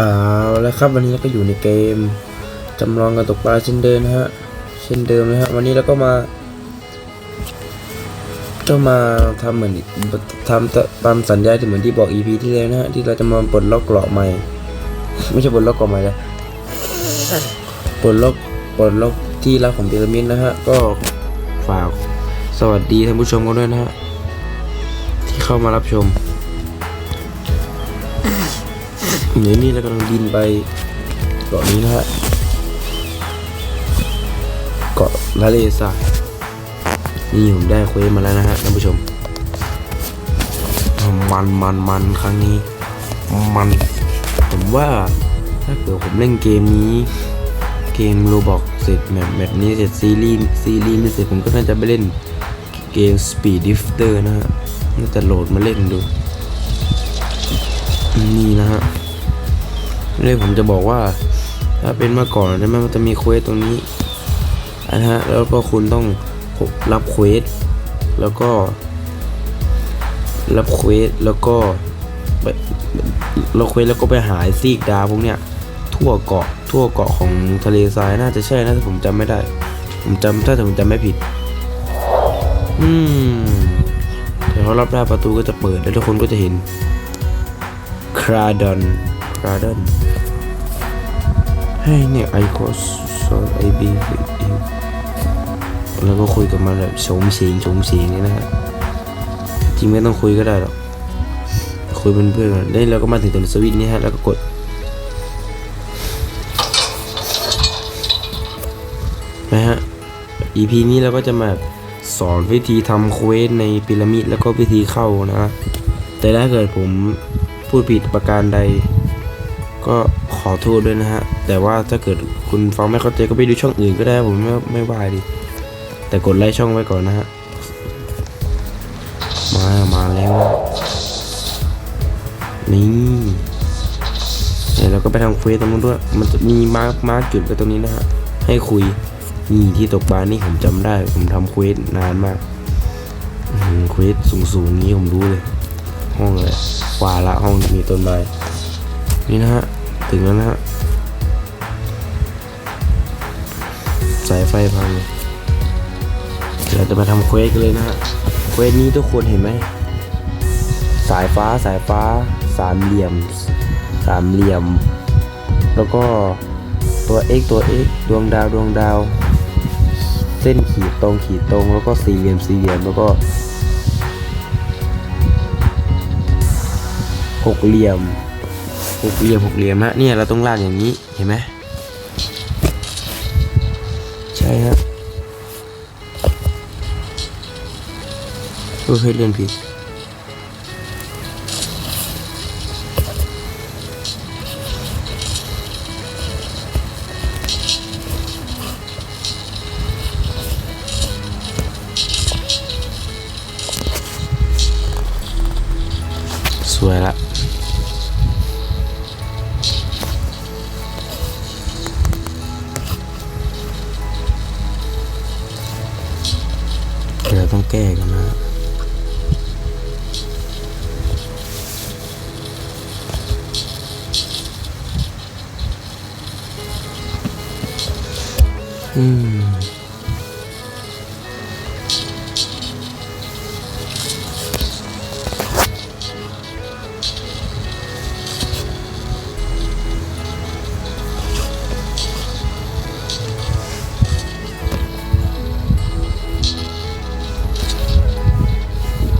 เอาแล้วครับวันนี้เราก็อยู่ในเกมจำลองการตกปลาเช่นเดิมนะฮะเช่นเดิมนะฮะวันนี้เราก็มาก็มาทำเหมือนทำตามสัญญาที่เหมือนที่บอก EP ที่แล้วนะฮะที่เราจะมาปลดล็อกเกราะใหม่ ไม่ใช่ปลดล็อกเกราะใหม่เลยปลดล็อกปลดล็อกที่รักของพีระมิดนะฮะก็ฝากสวัสดีท่านผู้ชมกันด้วยนะฮะที่เข้ามารับชม เดี๋ยวนี้เรากำลังบินไปเกาะนี้นะฮะเกาะลาเลซานี่ผมได้เควสมาแล้วนะฮะท่านผู้ชม มันมันมันครั้งนี้ มัน ผมว่าถ้าเกิดผมเล่นเกมนี้ เกมโรบอกเสร็จแบบแบบนี้เสร็จซีรีส์ซีรีส์นี้เสร็จผมก็น่าจะไปเล่นเกม Speed Drifter นะฮะน่าจะโหลดมาเล่นดู นี่นะฮะ เรื่องผมจะบอกว่าถ้าเป็นเมื่อก่อนใช่ไหมมันจะมีเควสตรงนี้นะฮะแล้วก็คุณต้องรับเควสแล้วก็ รับเควสแล้วก็ไปรับเควสแล้วก็ไปหาซีกดาพวกเนี้ยทั่วเกาะทั่วเกาะของทะเลทรายน่าจะใช่นะถ้าผมจำไม่ได้ ผมจำถ้าผมจำไม่ผิด อืมเดี๋ยวเขารับได้ประตูก็จะเปิดแล้วทุกคนก็จะเห็นคราดอน คราดอนให้เนี่ยไอโคสโซไอบีแล้วก็คุยกับมันแบบโฉมเฉียงโฉมเฉียงนี่นะฮะจริงไม่ต้องคุยก็ได้หรอก คุยเป็นเพื่อนได้เราก็มาถึงตรงสวิตนี้ฮะ แล้วก็กด นะฮะ EP นี้เราก็จะมาสอนวิธีทำเควสในพีระมิดแล้วก็วิธีเข้านะ แต่ถ้าเกิดผมพูดผิดประการใด ก็ขอโทษด้วยนะฮะ แต่ว่าถ้าเกิดคุณฟังไม่เข้าใจก็ไปดูช่องอื่นก็ได้ผมไม่ไม่ว่าดิ แต่กดไลค์ช่องไว้ก่อนนะฮะ มามาแล้วนี่เดี๋ยวเราก็ไปทำเควสตรงนู้นด้วย มันจะมีมาร์กมาร์กจุดไว้ตรงนี้นะฮะ ให้คุย นี่ที่ตกปลานี่ผมจำได้ ผมทำเควสนานมากหือเควสสูงๆนี้ผมรู้เลย ห้องเลยขวาละห้องมีต้นไม้นี่นะฮะ ถึงแล้วนะฮะ สายไฟพังเราจะมาทำเควสกันเลยนะฮะ เควสนี้ทุกคนเห็นไหม สายฟ้าสายฟ้าสามเหลี่ยม สามเหลี่ยม แล้วก็ตัว x ตัว x ดวงดาวดวงดาว เส้นขีดตรงขีดตรง แล้วก็สี่เหลี่ยมสี่เหลี่ยมแล้วก็หกเหลี่ยม หกเหลี่ยมหกเหลี่ยมฮะเนี่ยเราต้องลากอย่างนี้เห็นไหมใช่ฮะเออเคยเรียนผิด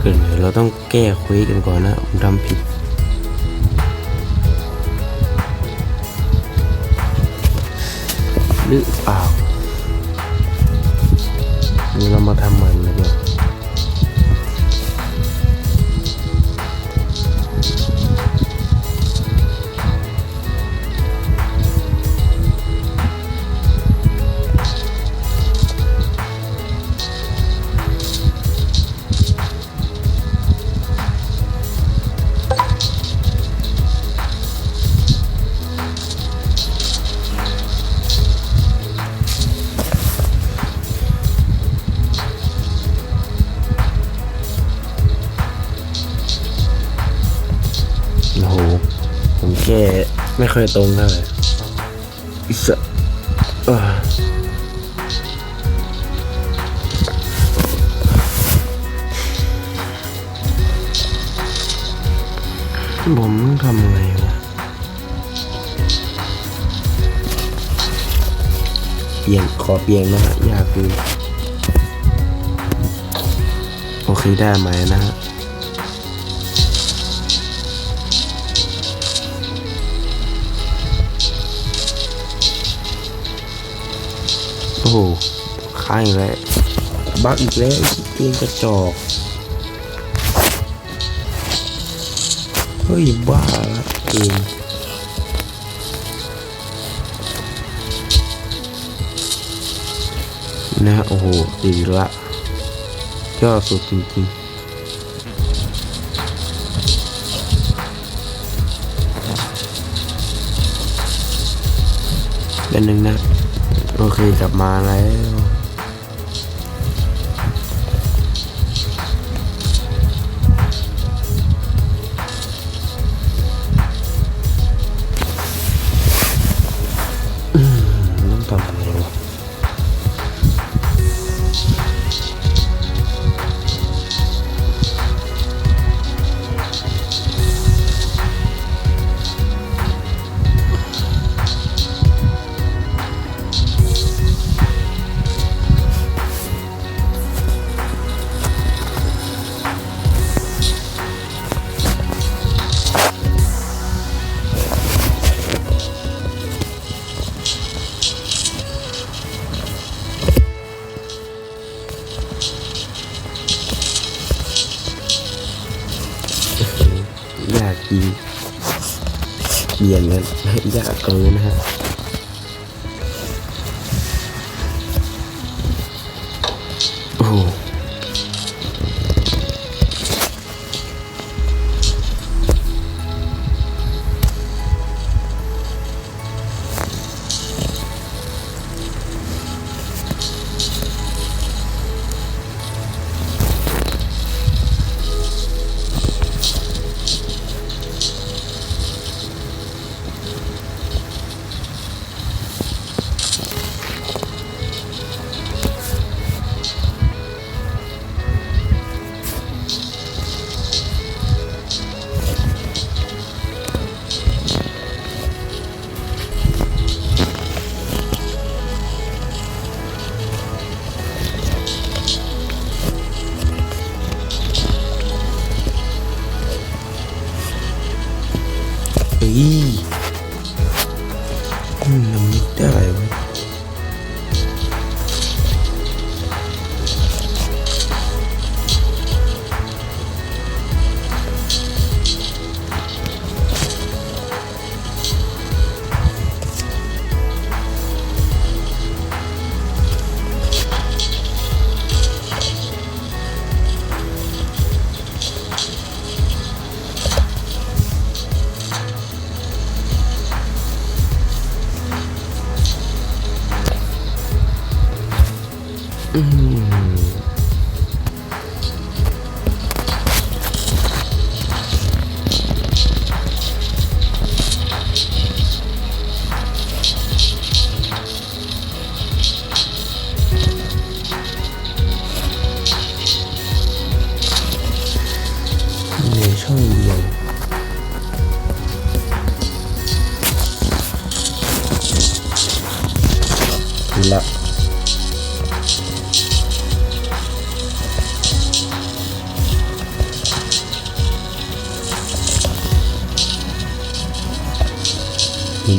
กิดเราต้องแก้คุยกันก่อนนะผมทำผิด ไม่ค่อยตรงเท่าไหร่อิสระผมต้องทำไงวะเปลี่ยนขอเปลี่ยนนะฮะอยากดูโอเคได้ไหมนะฮะ อ้โหค้างอีกแล้วบักอีกแล้วเกมกระจอกเฮ้ยบ้าละเกมนะฮะโอ้โหดีละยอดสุดจริงๆเป็นหนึ่งนะ โอเคกลับมาแล้ว ยากจริงเบียนกันยากเกินนะฮะ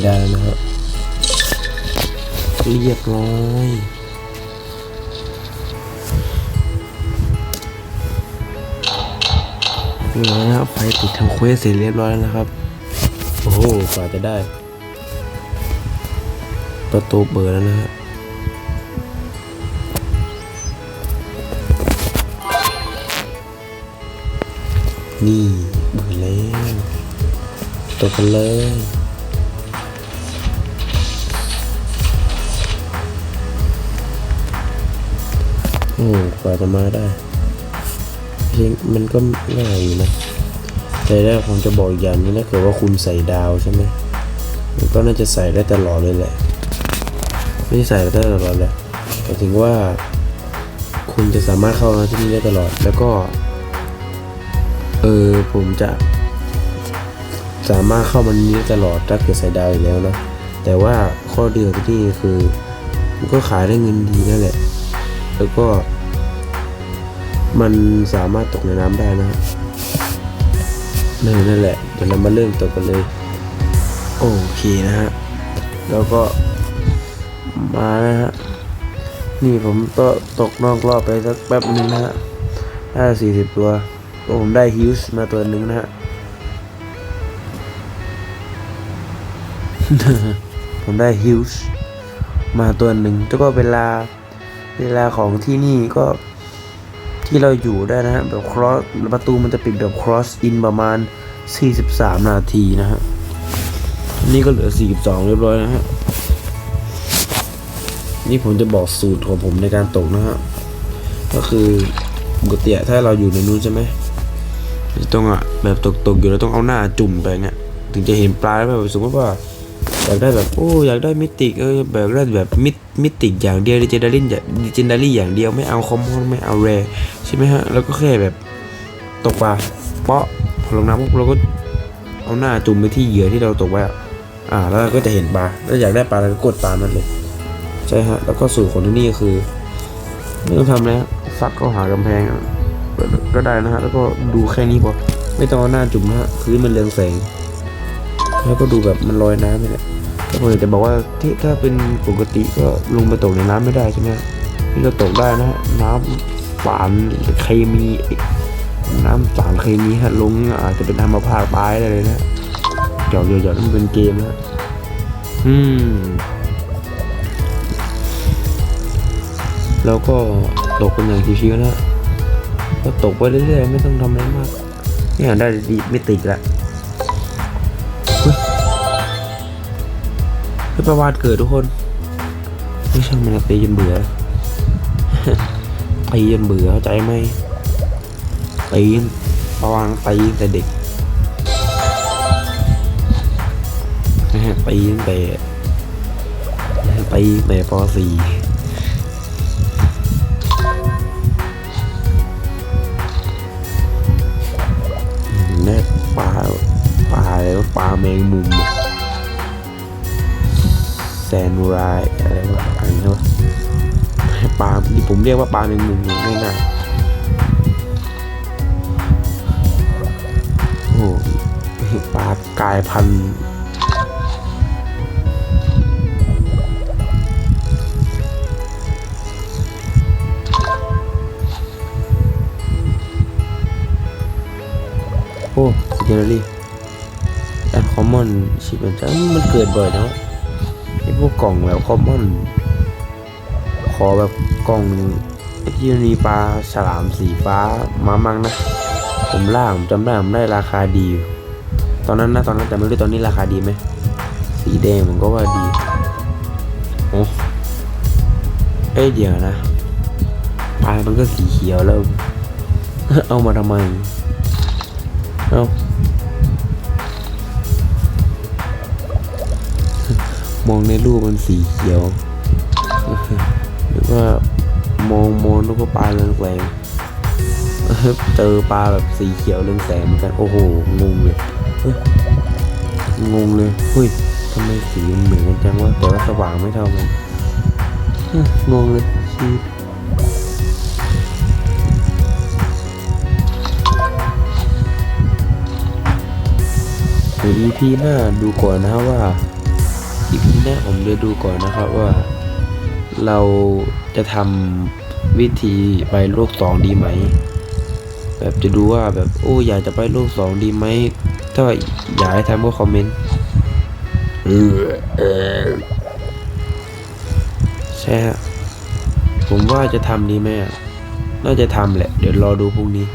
ได้แล้วนะครับเรียบร้อยเรียบร้อยนะครับไฟติดทำเควสเสร็จเรียบร้อยแล้วนะครับ โอ้โหกว่าจะได้ ประตูเปิดแล้วนะฮะนี่เปิดแล้วตัวกันเลย โอ้กว่าจะมาได้เพลงมันก็ง่ายอยู่นะ แต่แรกผมจะบอกอีกอย่างนึงถ้าเกิดว่าคุณใส่ดาวใช่ไหมมันก็น่าจะใส่ได้ตลอดเลยแหละ ไม่ใช่ใส่ได้ตลอดเลยหมายถึงว่า คุณจะสามารถเข้ามาที่นี่ได้ตลอด แล้วก็ เออผมจะ สามารถเข้ามานี้ได้ตลอดถ้าเกิดใส่ดาวอยู่แล้วนะแต่ว่าข้อเดียวที่นี่คือมันก็ขายได้เงินดีนั่นแหละ แล้วก็มันสามารถตกในน้ำได้นะฮะนั่นนั่นแหละเดี๋ยวเรามาเริ่มตกกันเลย โอเคนะฮะ แล้วก็มานะฮะ นี่ผมก็ตกนอกรอบไปสักแป๊บหนึ่งนะฮะได้สี่สิบตัวโอ้ผมได้ฮิวส์มาตัวหนึ่งนะฮะ ผมได้ฮิวส์มาตัวหนึ่งแล้วก็เวลา เวลาของที่นี่ก็ที่เราอยู่ได้นะฮะแบบ cross ประตูมันจะปิดแบบ cross in ประมาณ 43 นาทีนะฮะนี่ก็เหลือ 42 เรียบร้อยนะฮะนี่ผมจะบอกสูตรของผมในการตกนะฮะก็คือปกติอะถ้าเราอยู่ในนู้นใช่ไหมต้องอะแบบตกตกๆอยู่เราต้องเอาหน้าจุ่มไปเงี้ยถึงจะเห็นปลาแล้วแบบสมมติว่า อยากได้แบบโอ้อยากได้มิติเออแบบได้แบบมิมิติอย่างเดียวดิจนดารี่อย่างดิเจนดารี่อย่างเดียวไม่เอาคอมมอนไม่เอาแรใช่ไหมฮะแล้วก็แค่แบบตกปลาเปาะพอลงน้ำปุ๊บเราก็เอาหน้าจุ่มไปที่เหยื่อที่เราตกไว้อะอ่าแล้วก็จะเห็นปลาแล้วอยากได้ปลาเราก็กดปลานั่นเลยใช่ฮะแล้วก็สูตรของที่นี่ก็คือไม่ต้องทำแล้วซัดเข้าหากำแพงก็ได้นะฮะแล้วก็ดูแค่นี้พอไม่ต้องเอาหน้าจุ่มนะฮะพื้นมันเรืองแสงแล้วก็ดูแบบมันลอยน้ำไปเลย ก็ผมอยากจะบอกว่าที่ถ้าเป็นปกติก็ลงไปตกในน้ำไม่ได้ใช่ไหมนี่เราตกได้นะฮะน้ำสารเคมี น้ำสารเคมีฮะลงอาจจะเป็นธรรมภาคตายได้เลยนะเกี่ยวเกี่ยวๆมันเป็นเกมนะอืมแล้วก็ตกเป็นอย่างชิวๆนะก็ตกไปเรื่อยๆไม่ต้องทำอะไรมาก เนี่ยได้ดีไม่ติดละ เฮ้ยประวัติเกิดทุกคนไม่ช่างมันตีจนเบื่อตีจนเบื่อเข้าใจไหมตีประวังตีตั้งแต่เด็กนะฮะตีตั้งแต่นะฮะตีแต่ป .4 แน่ปลาปลาอะไรวปลาแมงมุมอะแซนไรอะไรวะอะไรนะวะปลาที่ผมเรียกว่าปลาในมุมง่ายง่ายๆโอ้ปลากายพันธุ์โอ้สเกลลี่แอดคอมมอนชิปมันจะมันเกิดบ่อยนะ วะไอ้พวกกล่องแบบคอมมอนขอแบบกล่องไอ้ที่มีปลาฉลามสีฟ้ามามั่งนะ ผมล่าผมจำได้ผมได้ราคาดี ตอนนั้นนะตอนนั้นแต่ไม่รู้ตอนนี้ราคาดีไหมสีแดงผมก็ว่าดีโอ้เอ้ยเดี๋ยวนะปลามันก็สีเขียวแล้ว เอามาทำไม เอา มองในรูปมันสีเขียวหรือว่ามองมองแล้วก็ปลาเรืองแสงเจอปลาแบบสีเขียวเรืองแสงเหมือนกัน โอ้โห งงเลยเฮ้ยงงเลยเฮ้ยทำไมสีเหมือนกันจังวะแต่ว่าสว่างไม่เท่ากันเฮ้ยงงเลยชีวิตเดี๋ยว EP หน้าดูก่อนนะว่า อีพีหน้าผมจะดูก่อนนะครับว่า เราจะทำวิธีไปโลกสองดีไหม แบบจะดูว่าแบบโอ้อยากจะไปโลกสองดีไหม ถ้าอยากให้ทำก็คอมเมนต์ใช่ฮะผมว่าจะทำดีไหมอะน่าจะทำแหละ เดี๋ยวรอดูพรุ่งนี้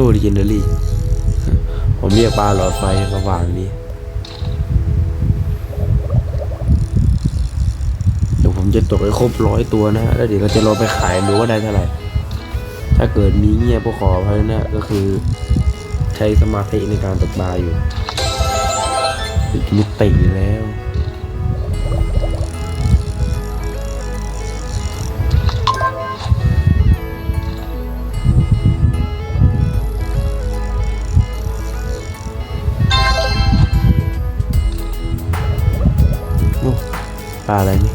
โอ้ดิเจนเดอรี่ ผมเรียกปลาหลอดไฟสว่างดีเดี๋ยวผมจะตกให้ครบร้อยตัวนะ แล้วเดี๋ยวเราจะลองไปขายดูว่าได้เท่าไหร่ ถ้าเกิดมีเงียบก็ขออภัยนะ ก็คือ ใช้สมาธิในการตกปลาอยู่ปิดมิติแล้ว ลาอะไรนี่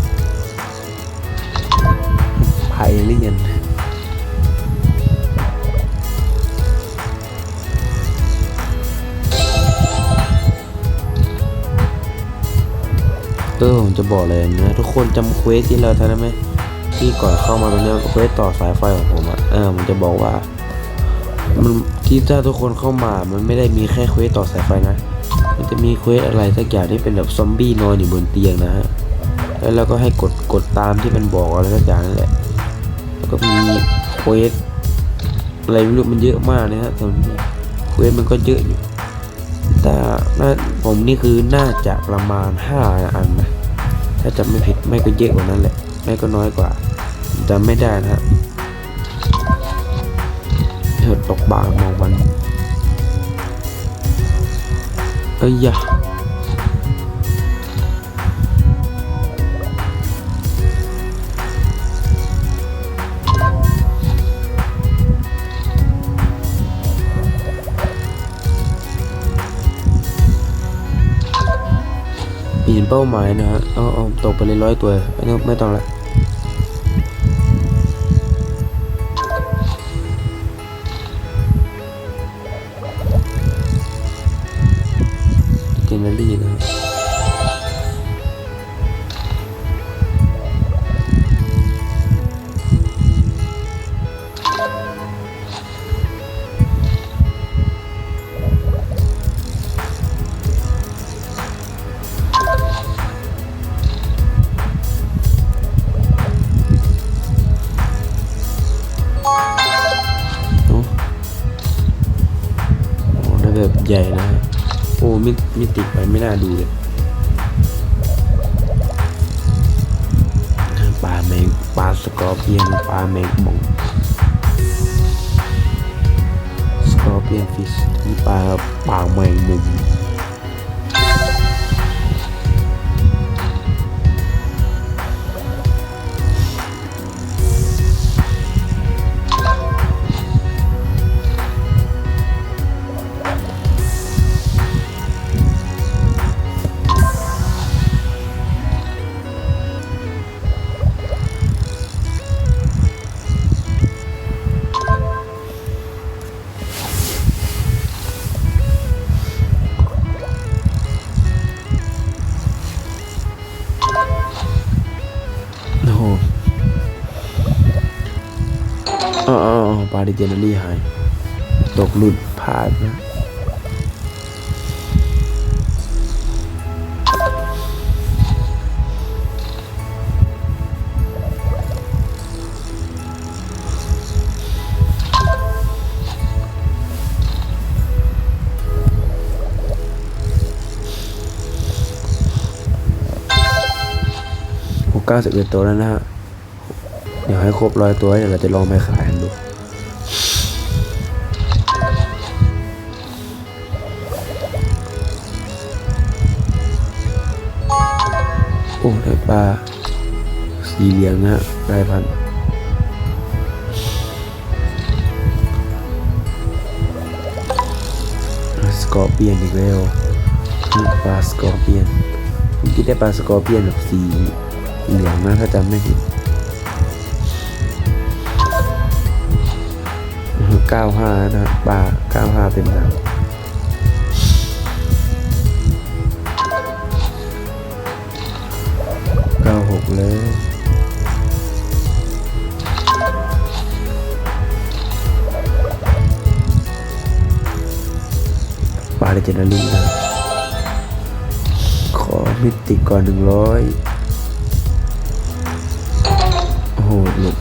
ไพเลียนเออผมจะบอกเลยนะทุกคนจำเควสที่เราทำได้ไหมที่ก่อนเข้ามาตรงนี้เควสต่อสายไฟของผมอะเออผมจะบอกว่า มันที่ถ้าทุกคนเข้ามามันไม่ได้มีแค่เควสต่อสายไฟนะ มันจะมีเควสอะไรสักอย่างที่เป็นแบบซอมบี้นอนอยู่บนเตียงนะฮะ แล้วเราก็ให้กดกดตามที่มันบอกอะไรสักอย่างนั่นแหละ แล้วก็มีเควสอะไรไม่รู้มันเยอะมากนะฮะตอนนี้เควสมันก็เยอะอยู่แต่น่าผมนี่คือน่าจะประมาณห้าอันนะ ถ้าจำไม่ผิดไม่ก็เยอะกว่านั้นแหละ ไม่ก็น้อยกว่าจำไม่ได้นะฮะเถิดตกบางมองวันเอ้ยยะ ปีนเป้าหมายนะฮะเอาเอาตกไปเลยร้อยตัวไม่ต้องไม่ต้องละ ติไป ออ๋อปลาดิเจนลี่หายตกหลุดพลาดนะโอ้เก้าสิบเอ็ดตัวแล้วนะฮะ เดี๋ยวให้ครบร้อยตัวเดี๋ยวเราจะลองไปขายดู ปลาสีเหลืองนะฮะกลายพันธุ์สกอร์เปียนอีกแล้วปลาสกอร์เปียนผมคิดได้ปลาสกอร์เปียนแบบสีเหลืองนะถ้าจำไม่ผิดเก้าห้านะปลาเก้าห้าเต็มทาห เลย ปลาเลจนารี่นะขอมิติก่อนหนึ่งร้อยโอ้โหหลุด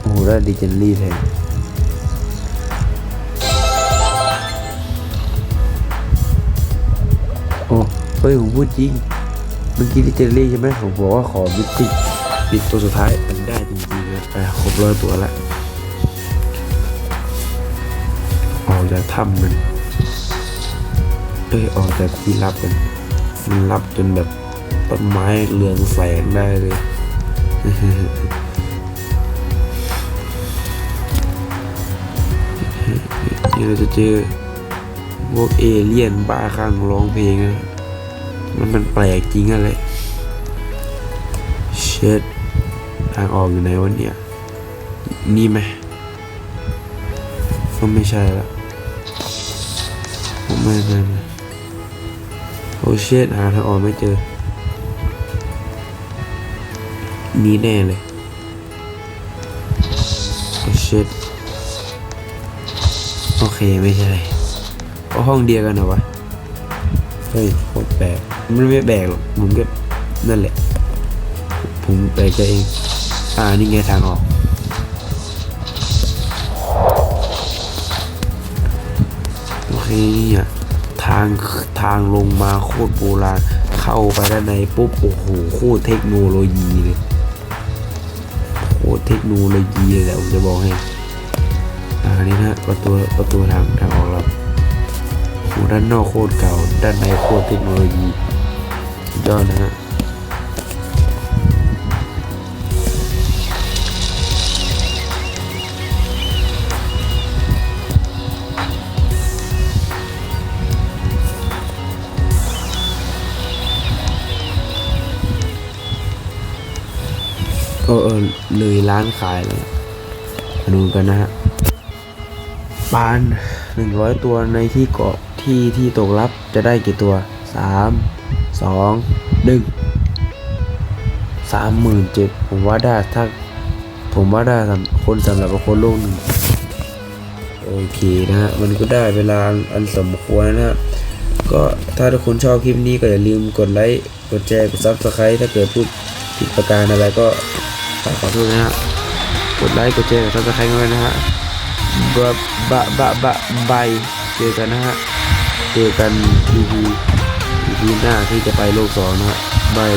โอ้โหได้ดิเจนลี่แทน เฮ้ยผมพูดจริงเมื่อกี้ที่เจอรี่ใช่ไหมผมบอกว่าขอมิติปิดตัวสุดท้ายมันได้จริงๆนะอะครบร้อยตัวละออกจากถ้ำมันเอ้ยออกจากที่รับมันมันรับจนแบบต้นไม้เรืองแสงได้เลยนี่เราจะเจอพวกเอเลี่ยนบ้าคลั่งร้องเพลงอะ มันมันแปลกจริงอะไรเช็ดทางออกอยู่ไหนวะเนี่ย นี่ไหมก็ไม่ใช่ละผมไม่ไม่ไม่โอเช็ดหาทางออกไม่เจอ นี่แน่เลยโอเช็ดโอเคไม่ใช่ก็ห้องเดียวกันเหรอวะ เฮ้ยโคตรแปลก มันไม่แปลกหรอกผมก็นั่นแหละ ผมแปลกใจเอง อ่านี่ไงทางออก โอเคเนี่ยทางทางลงมาโคตรโบราณ เข้าไปด้านในปุ๊บ โอ้โหโคตรเทคโนโลยีเลย โคตรเทคโนโลยีเลยแหละผมจะบอกให้อ่านี่นะประตูประตูทางทางออกเราด้านนอกโคตรเก่า ด้านในโคตรเทคโนโลยี ยอดนะฮะก็เออเลยร้านขายเลยดูกันนะฮะปานหนึ่งร้อยตัวในที่เกาะที่ที่ตกรับจะได้กี่ตัวสาม สองหนึ่งสามหมื่นเจ็ดผมว่าได้ถ้าผมว่าได้สำคนสำหรับคนโลกหนึ่งโอเคนะฮะมันก็ได้เวลาอันสมควรนะฮะก็ถ้าทุกคนชอบคลิปนี้ก็อย่าลืมกดไลค์กดแชร์กดซับสไครต์ถ้าเกิดพูดผิดประการอะไรก็ขอโทษนะฮะกดไลค์กดแชร์กดซับสไครต์ด้วยนะฮะบะบะบะบะบายเจอกันนะฮะเจอกัน EP EP หน้าที่จะไปโลกสองนะฮะบาย